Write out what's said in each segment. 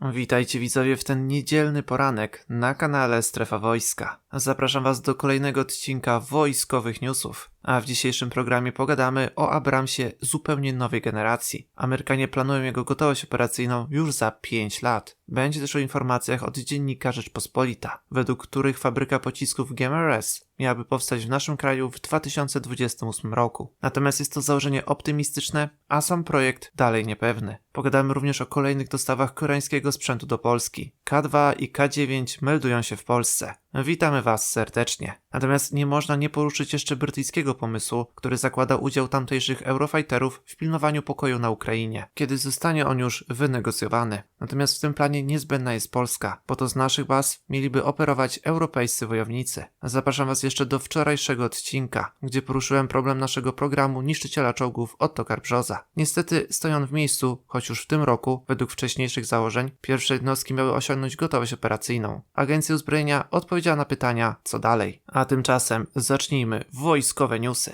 Witajcie widzowie w ten niedzielny poranek na kanale Strefa Wojska. Zapraszam was do kolejnego odcinka wojskowych newsów. A w dzisiejszym programie pogadamy o Abramsie zupełnie nowej generacji. Amerykanie planują jego gotowość operacyjną już za 5 lat. Będzie też o informacjach od dziennika Rzeczpospolita, według których fabryka pocisków GMRS miałaby powstać w naszym kraju w 2028 roku. Natomiast jest to założenie optymistyczne, a sam projekt dalej niepewny. Pogadamy również o kolejnych dostawach koreańskiego sprzętu do Polski. K2 i K9 meldują się w Polsce. Witamy Was serdecznie. Natomiast nie można nie poruszyć jeszcze brytyjskiego pomysłu, który zakłada udział tamtejszych Eurofighterów w pilnowaniu pokoju na Ukrainie, kiedy zostanie on już wynegocjowany. Natomiast w tym planie niezbędna jest Polska, bo to z naszych baz mieliby operować europejscy wojownicy. Zapraszam Was jeszcze do wczorajszego odcinka, gdzie poruszyłem problem naszego programu niszczyciela czołgów Otto Karbrzoza. Niestety stoi on w miejscu, choć już w tym roku, według wcześniejszych założeń, pierwsze jednostki miały osiągnąć gotowość operacyjną. Agencja Uzbrojenia odpowiedziała na pytania, co dalej. A tymczasem zacznijmy wojskowe newsy.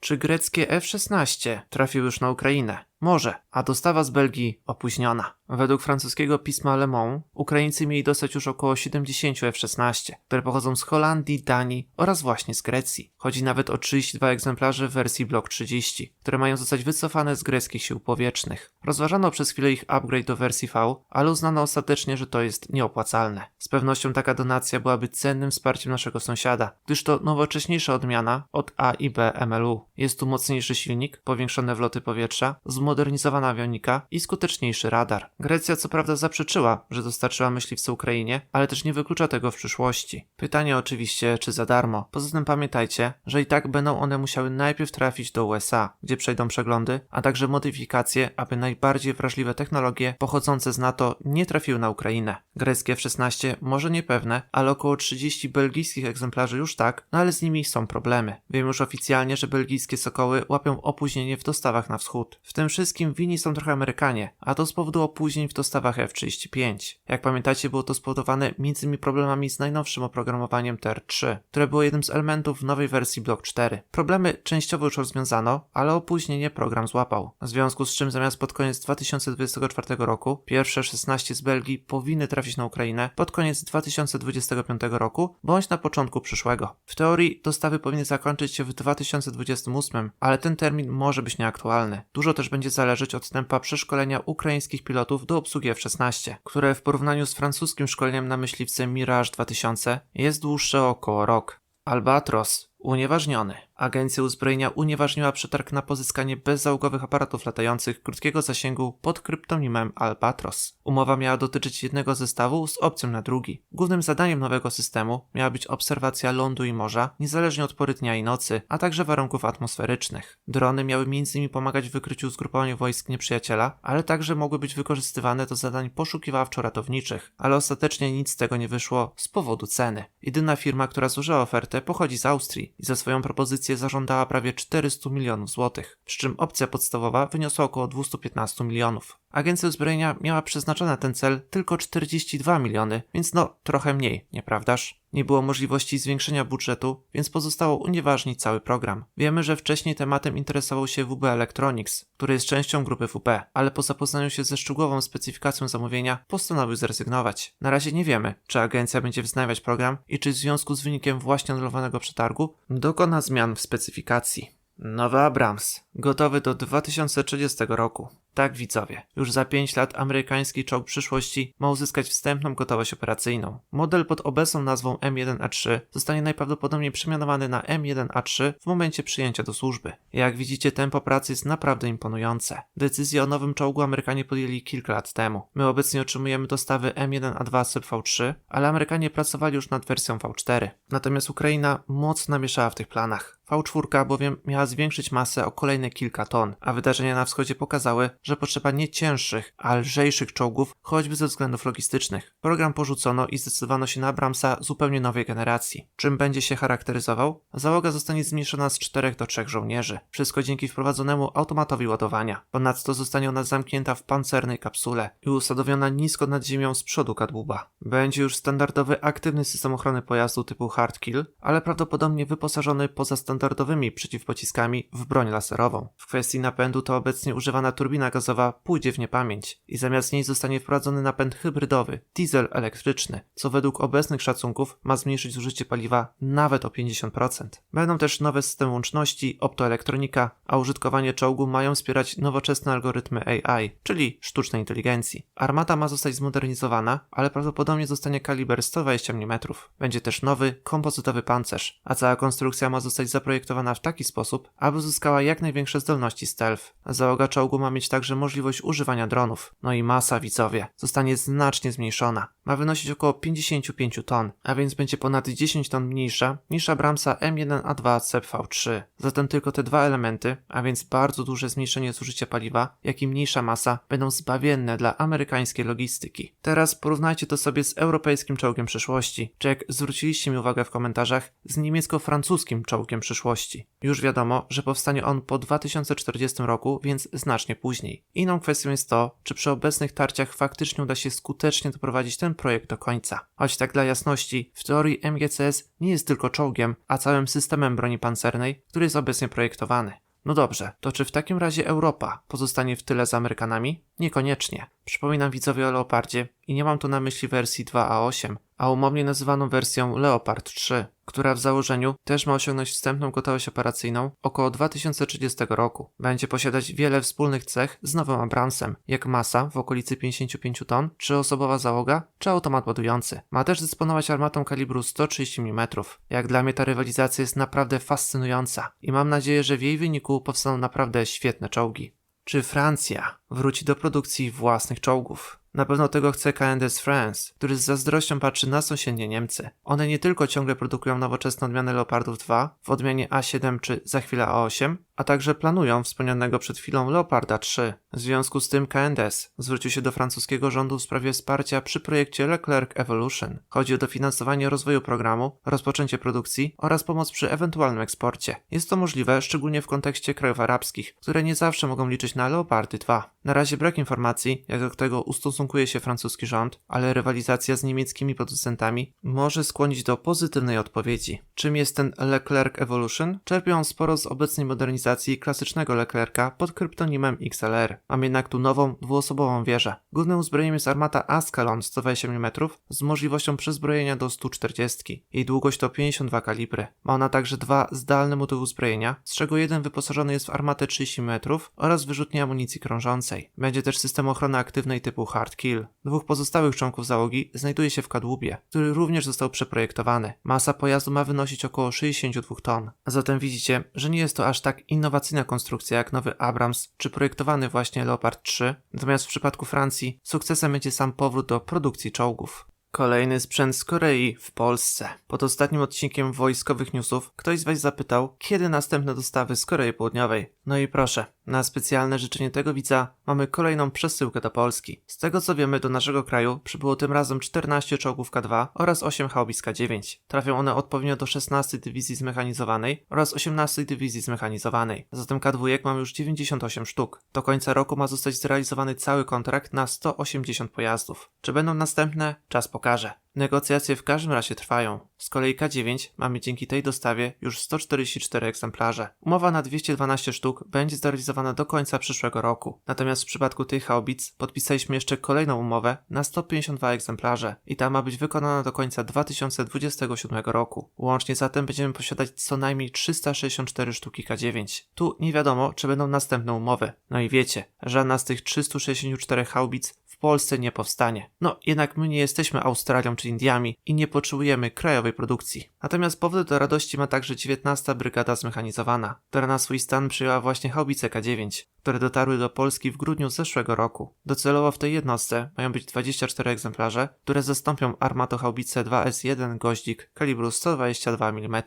Czy greckie F-16 trafiły już na Ukrainę? Może, a dostawa z Belgii opóźniona. Według francuskiego pisma Le Monde, Ukraińcy mieli dostać już około 70 F-16, które pochodzą z Holandii, Danii oraz właśnie z Grecji. Chodzi nawet o 32 egzemplarze w wersji Block 30, które mają zostać wycofane z greckich sił powietrznych. Rozważano przez chwilę ich upgrade do wersji V, ale uznano ostatecznie, że to jest nieopłacalne. Z pewnością taka donacja byłaby cennym wsparciem naszego sąsiada, gdyż to nowocześniejsza odmiana od A i B MLU. Jest tu mocniejszy silnik, powiększone wloty powietrza, zmodernizowana awionika i skuteczniejszy radar. Grecja co prawda zaprzeczyła, że dostarczyła myśliwce Ukrainie, ale też nie wyklucza tego w przyszłości. Pytanie oczywiście, czy za darmo. Poza tym pamiętajcie, że i tak będą one musiały najpierw trafić do USA, gdzie przejdą przeglądy, a także modyfikacje, aby najbardziej wrażliwe technologie pochodzące z NATO nie trafiły na Ukrainę. Greckie F-16 może niepewne, ale około 30 belgijskich egzemplarzy już tak, no ale z nimi są problemy. Wiem już oficjalnie, że belgijskie Sokoły łapią opóźnienie w dostawach na wschód. W tym wszystkim winni są trochę Amerykanie, a to z powodu opóźnień w dostawach F-35. Jak pamiętacie, było to spowodowane m.in. problemami z najnowszym oprogramowaniem TR-3, które było jednym z elementów nowej wersji Block 4. Problemy częściowo już rozwiązano, ale opóźnienie program złapał. W związku z czym zamiast pod koniec 2024 roku, pierwsze 16 z Belgii powinny trafić na Ukrainę pod koniec 2025 roku, bądź na początku przyszłego. W teorii dostawy powinny zakończyć się w 2028, ale ten termin może być nieaktualny. Dużo też będzie zależeć od tempa przeszkolenia ukraińskich pilotów do obsługi F-16, które w porównaniu z francuskim szkoleniem na myśliwce Mirage 2000 jest dłuższe o około rok. Albatros unieważniony. Agencja uzbrojenia unieważniła przetarg na pozyskanie bezzałogowych aparatów latających krótkiego zasięgu pod kryptonimem Albatros. Umowa miała dotyczyć jednego zestawu z opcją na drugi. Głównym zadaniem nowego systemu miała być obserwacja lądu i morza, niezależnie od pory dnia i nocy, a także warunków atmosferycznych. Drony miały m.in. pomagać w wykryciu zgrupowaniu wojsk nieprzyjaciela, ale także mogły być wykorzystywane do zadań poszukiwawczo-ratowniczych, ale ostatecznie nic z tego nie wyszło z powodu ceny. Jedyna firma, która złożyła ofertę pochodzi z Austrii i za swoją propozycję zażądała prawie 400 milionów złotych, przy czym opcja podstawowa wyniosła około 215 milionów. Agencja uzbrojenia miała przeznaczone na ten cel tylko 42 miliony, więc no trochę mniej, nieprawdaż? Nie było możliwości zwiększenia budżetu, więc pozostało unieważnić cały program. Wiemy, że wcześniej tematem interesował się WB Electronics, który jest częścią grupy WP, ale po zapoznaniu się ze szczegółową specyfikacją zamówienia postanowił zrezygnować. Na razie nie wiemy, czy agencja będzie wznawiać program i czy w związku z wynikiem właśnie anulowanego przetargu dokona zmian w specyfikacji. Nowy Abrams, gotowy do 2030 roku. Tak, widzowie, już za 5 lat amerykański czołg przyszłości ma uzyskać wstępną gotowość operacyjną. Model pod obecną nazwą M1A3 zostanie najprawdopodobniej przemianowany na M1A3 w momencie przyjęcia do służby. Jak widzicie, tempo pracy jest naprawdę imponujące. Decyzję o nowym czołgu Amerykanie podjęli kilka lat temu. My obecnie otrzymujemy dostawy M1A2 Syp V3, ale Amerykanie pracowali już nad wersją V4. Natomiast Ukraina mocno namieszała w tych planach. V4 bowiem miała zwiększyć masę o kolejne kilka ton, a wydarzenia na wschodzie pokazały, że potrzeba nie cięższych, a lżejszych czołgów, choćby ze względów logistycznych. Program porzucono i zdecydowano się na Abramsa zupełnie nowej generacji. Czym będzie się charakteryzował? Załoga zostanie zmniejszona z 4 do 3 żołnierzy. Wszystko dzięki wprowadzonemu automatowi ładowania. Ponadto zostanie ona zamknięta w pancernej kapsule i usadowiona nisko nad ziemią z przodu kadłuba. Będzie już standardowy aktywny system ochrony pojazdu typu Hardkill, ale prawdopodobnie wyposażony poza standardowymi przeciwpociskami w broń laserową. W kwestii napędu to obecnie używana turbina gazowa pójdzie w niepamięć i zamiast niej zostanie wprowadzony napęd hybrydowy, diesel elektryczny, co według obecnych szacunków ma zmniejszyć zużycie paliwa nawet o 50%. Będą też nowe systemy łączności, optoelektronika, a użytkowanie czołgu mają wspierać nowoczesne algorytmy AI, czyli sztucznej inteligencji. Armata ma zostać zmodernizowana, ale prawdopodobnie zostanie kaliber 120 mm. Będzie też nowy, kompozytowy pancerz, a cała konstrukcja ma zostać zaprojektowana w taki sposób, aby uzyskała jak największe zdolności stealth. Załoga czołgu ma mieć także możliwość używania dronów. No i masa, widzowie, zostanie znacznie zmniejszona. Ma wynosić około 55 ton, a więc będzie ponad 10 ton mniejsza niż Abramsa M1A2 CEP-V3. Zatem tylko te dwa elementy, a więc bardzo duże zmniejszenie zużycia paliwa, jak i mniejsza masa, będą zbawienne dla amerykańskiej logistyki. Teraz porównajcie to sobie z europejskim czołgiem przyszłości, czy jak zwróciliście mi uwagę w komentarzach, z niemiecko-francuskim czołgiem przyszłości. Już wiadomo, że powstanie on po 2040 roku, więc znacznie później. Inną kwestią jest to, czy przy obecnych tarciach faktycznie uda się skutecznie doprowadzić ten projekt do końca. Choć tak dla jasności, w teorii MGCS nie jest tylko czołgiem, a całym systemem broni pancernej, który jest obecnie projektowany. No dobrze, to czy w takim razie Europa pozostanie w tyle z Amerykanami? Niekoniecznie. Przypominam widzowie o Leopardzie i nie mam tu na myśli wersji 2A8, a umownie nazywaną wersją Leopard 3, która w założeniu też ma osiągnąć wstępną gotowość operacyjną około 2030 roku. Będzie posiadać wiele wspólnych cech z nowym Abramsem, jak masa w okolicy 55 ton, czy osobowa załoga, czy automat ładujący. Ma też dysponować armatą kalibru 130 mm. Jak dla mnie ta rywalizacja jest naprawdę fascynująca i mam nadzieję, że w jej wyniku powstaną naprawdę świetne czołgi. Czy Francja wróci do produkcji własnych czołgów? Na pewno tego chce KNDS France, który z zazdrością patrzy na sąsiednie Niemcy. One nie tylko ciągle produkują nowoczesne odmiany Leopardów 2 w odmianie A7 czy za chwilę A8, a także planują wspomnianego przed chwilą Leoparda 3. W związku z tym KNDS zwrócił się do francuskiego rządu w sprawie wsparcia przy projekcie Leclerc Evolution. Chodzi o dofinansowanie rozwoju programu, rozpoczęcie produkcji oraz pomoc przy ewentualnym eksporcie. Jest to możliwe szczególnie w kontekście krajów arabskich, które nie zawsze mogą liczyć na Leopardy 2. Na razie brak informacji, jak do tego ustosunkuje się francuski rząd, ale rywalizacja z niemieckimi producentami może skłonić do pozytywnej odpowiedzi. Czym jest ten Leclerc Evolution? Czerpią sporo z obecnej modernizacji klasycznego Leclerca pod kryptonimem XLR. Mam jednak tu nową, dwuosobową wieżę. Głównym uzbrojeniem jest armata Ascalon 120 mm z możliwością przezbrojenia do 140. Jej długość to 52 kalibry. Ma ona także dwa zdalne motywy uzbrojenia, z czego jeden wyposażony jest w armatę 30 mm oraz wyrzutnię amunicji krążącej. Będzie też system ochrony aktywnej typu Hard Kill. Dwóch pozostałych członków załogi znajduje się w kadłubie, który również został przeprojektowany. Masa pojazdu ma wynosić około 62 ton. Zatem widzicie, że nie jest to aż tak innowacyjna konstrukcja jak nowy Abrams czy projektowany właśnie Leopard 3, natomiast w przypadku Francji sukcesem będzie sam powrót do produkcji czołgów. Kolejny sprzęt z Korei w Polsce. Pod ostatnim odcinkiem wojskowych newsów ktoś z Was zapytał, kiedy następne dostawy z Korei Południowej. No i proszę, na specjalne życzenie tego widza mamy kolejną przesyłkę do Polski. Z tego co wiemy, do naszego kraju przybyło tym razem 14 czołgów K2 oraz 8 haubic K9. Trafią one odpowiednio do 16 Dywizji Zmechanizowanej oraz 18 Dywizji Zmechanizowanej. Zatem K2 mamy już 98 sztuk. Do końca roku ma zostać zrealizowany cały kontrakt na 180 pojazdów. Czy będą następne? Czas pokaże. Negocjacje w każdym razie trwają. Z kolei K9 mamy dzięki tej dostawie już 144 egzemplarze. Umowa na 212 sztuk będzie zrealizowana do końca przyszłego roku. Natomiast w przypadku tych haubic podpisaliśmy jeszcze kolejną umowę na 152 egzemplarze i ta ma być wykonana do końca 2027 roku. Łącznie zatem będziemy posiadać co najmniej 364 sztuki K9. Tu nie wiadomo, czy będą następne umowy. No i wiecie, żadna z tych 364 haubic Polsce nie powstanie. No, jednak my nie jesteśmy Australią czy Indiami i nie potrzebujemy krajowej produkcji. Natomiast powód do radości ma także 19. Brygada Zmechanizowana, która na swój stan przyjęła właśnie haubice K9, które dotarły do Polski w grudniu zeszłego roku. Docelowo w tej jednostce mają być 24 egzemplarze, które zastąpią armatohaubice 2S1 Goździk kalibru 122 mm.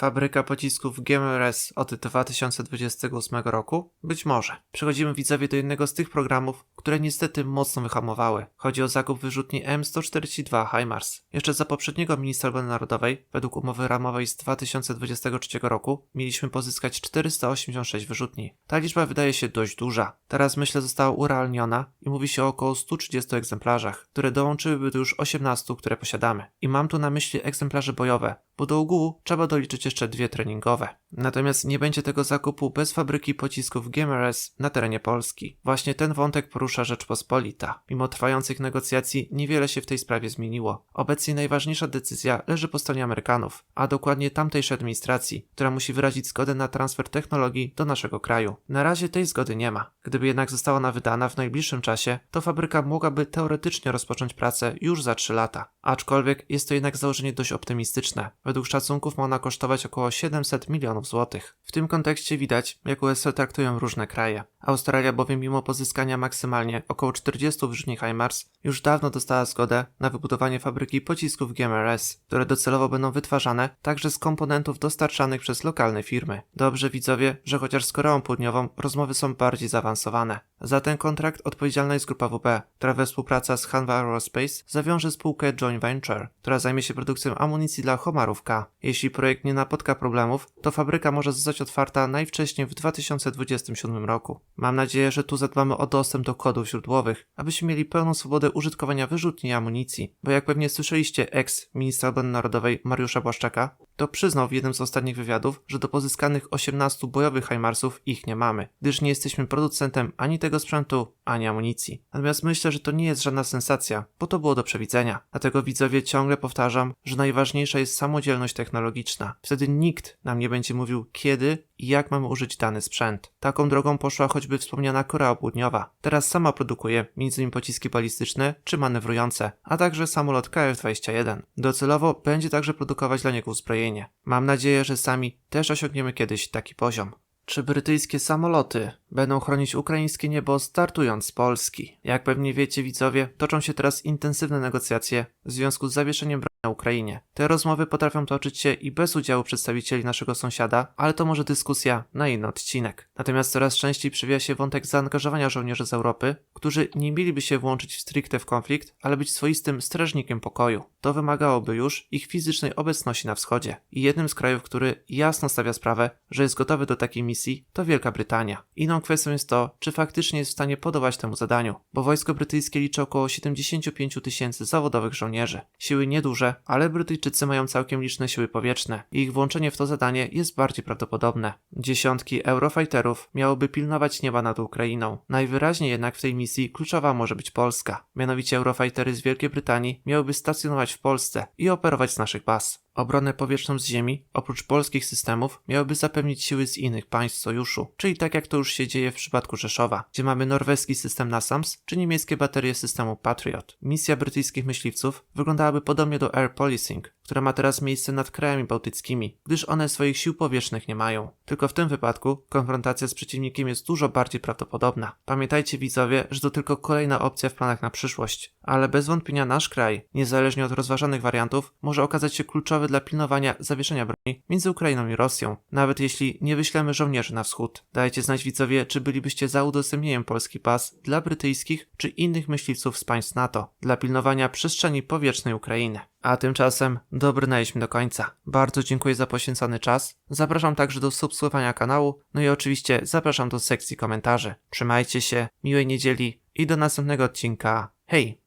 Fabryka pocisków GMRS od 2028 roku? Być może. Przechodzimy widzowie do jednego z tych programów, które niestety mocno wyhamowały. Chodzi o zakup wyrzutni M142 HIMARS. Jeszcze za poprzedniego ministra obrony narodowej, według umowy ramowej z 2023 roku, mieliśmy pozyskać 486 wyrzutni. Ta liczba wydaje się dość duża. Teraz myślę została urealniona i mówi się o około 130 egzemplarzach, które dołączyłyby do już 18, które posiadamy. I mam tu na myśli egzemplarze bojowe, bo do ogółu trzeba doliczyć jeszcze dwie treningowe. Natomiast nie będzie tego zakupu bez fabryki pocisków GMRS na terenie Polski. Właśnie ten wątek porusza Rzeczpospolita. Mimo trwających negocjacji niewiele się w tej sprawie zmieniło. Obecnie najważniejsza decyzja leży po stronie Amerykanów, a dokładnie tamtejszej administracji, która musi wyrazić zgodę na transfer technologii do naszego kraju. Na razie tej zgody nie ma. Gdyby jednak została ona wydana w najbliższym czasie, to fabryka mogłaby teoretycznie rozpocząć pracę już za 3 lata. Aczkolwiek jest to jednak założenie dość optymistyczne. Według szacunków ma ona kosztować około 700 milionów złotych. W tym kontekście widać, jak USA traktują różne kraje. Australia bowiem mimo pozyskania maksymalnie około 40 wyrzutni HIMARS już dawno dostała zgodę na wybudowanie fabryki pocisków GMRS, które docelowo będą wytwarzane także z komponentów dostarczanych przez lokalne firmy. Dobrze widzowie, że chociaż z Koreą Południową rozmowy są bardziej zaawansowane. Za ten kontrakt odpowiedzialna jest grupa WP, która we współpracy z Hanwha Aerospace zawiąże spółkę Joint Venture, która zajmie się produkcją amunicji dla Homarów K. Jeśli projekt nie napotka problemów, to fabryka może zostać otwarta najwcześniej w 2027 roku. Mam nadzieję, że tu zadbamy o dostęp do kodów źródłowych, abyśmy mieli pełną swobodę użytkowania wyrzutni amunicji, bo jak pewnie słyszeliście ex-ministra obrony narodowej Mariusza Błaszczaka, to przyznał w jednym z ostatnich wywiadów, że do pozyskanych 18 bojowych HIMARSów ich nie mamy, gdyż nie jesteśmy producentem ani tego sprzętu, ani amunicji. Natomiast myślę, że to nie jest żadna sensacja, bo to było do przewidzenia. Dlatego widzowie ciągle powtarzam, że najważniejsza jest samodzielność technologiczna. Wtedy nikt nam nie będzie mówił kiedy i jak mamy użyć dany sprzęt. Taką drogą poszła choćby wspomniana Korea Południowa. Teraz sama produkuje m.in. pociski balistyczne czy manewrujące, a także samolot KF-21. Docelowo będzie także produkować dla niego uzbrojenie. Mam nadzieję, że sami też osiągniemy kiedyś taki poziom. Czy brytyjskie samoloty będą chronić ukraińskie niebo startując z Polski? Jak pewnie wiecie widzowie, toczą się teraz intensywne negocjacje w związku z zawieszeniem na Ukrainie. Te rozmowy potrafią toczyć się i bez udziału przedstawicieli naszego sąsiada, ale to może dyskusja na inny odcinek. Natomiast coraz częściej przewija się wątek zaangażowania żołnierzy z Europy, którzy nie mieliby się włączyć stricte w konflikt, ale być swoistym strażnikiem pokoju. To wymagałoby już ich fizycznej obecności na wschodzie. I jednym z krajów, który jasno stawia sprawę, że jest gotowy do takiej misji, to Wielka Brytania. Inną kwestią jest to, czy faktycznie jest w stanie podołać temu zadaniu, bo wojsko brytyjskie liczy około 75 tysięcy zawodowych żołnierzy. Siły nieduże, ale Brytyjczycy mają całkiem liczne siły powietrzne i ich włączenie w to zadanie jest bardziej prawdopodobne. Dziesiątki Eurofighterów miałoby pilnować nieba nad Ukrainą. Najwyraźniej jednak w tej misji kluczowa może być Polska. Mianowicie Eurofightery z Wielkiej Brytanii miałyby stacjonować w Polsce i operować z naszych baz. Obronę powietrzną z ziemi, oprócz polskich systemów, miałyby zapewnić siły z innych państw sojuszu, czyli tak jak to już się dzieje w przypadku Rzeszowa, gdzie mamy norweski system NASAMS czy niemieckie baterie systemu Patriot. Misja brytyjskich myśliwców wyglądałaby podobnie do Air Policing, która ma teraz miejsce nad krajami bałtyckimi, gdyż one swoich sił powietrznych nie mają. Tylko w tym wypadku konfrontacja z przeciwnikiem jest dużo bardziej prawdopodobna. Pamiętajcie widzowie, że to tylko kolejna opcja w planach na przyszłość, ale bez wątpienia nasz kraj, niezależnie od rozważanych wariantów, może okazać się kluczowy dla pilnowania zawieszenia broni między Ukrainą i Rosją, nawet jeśli nie wyślemy żołnierzy na wschód. Dajcie znać widzowie, czy bylibyście za udostępnieniem Polski Pas dla brytyjskich czy innych myśliwców z państw NATO dla pilnowania przestrzeni powietrznej Ukrainy. A tymczasem dobrnęliśmy do końca. Bardzo dziękuję za poświęcony czas. Zapraszam także do subskrybowania kanału, no i oczywiście zapraszam do sekcji komentarzy. Trzymajcie się, miłej niedzieli i do następnego odcinka. Hej!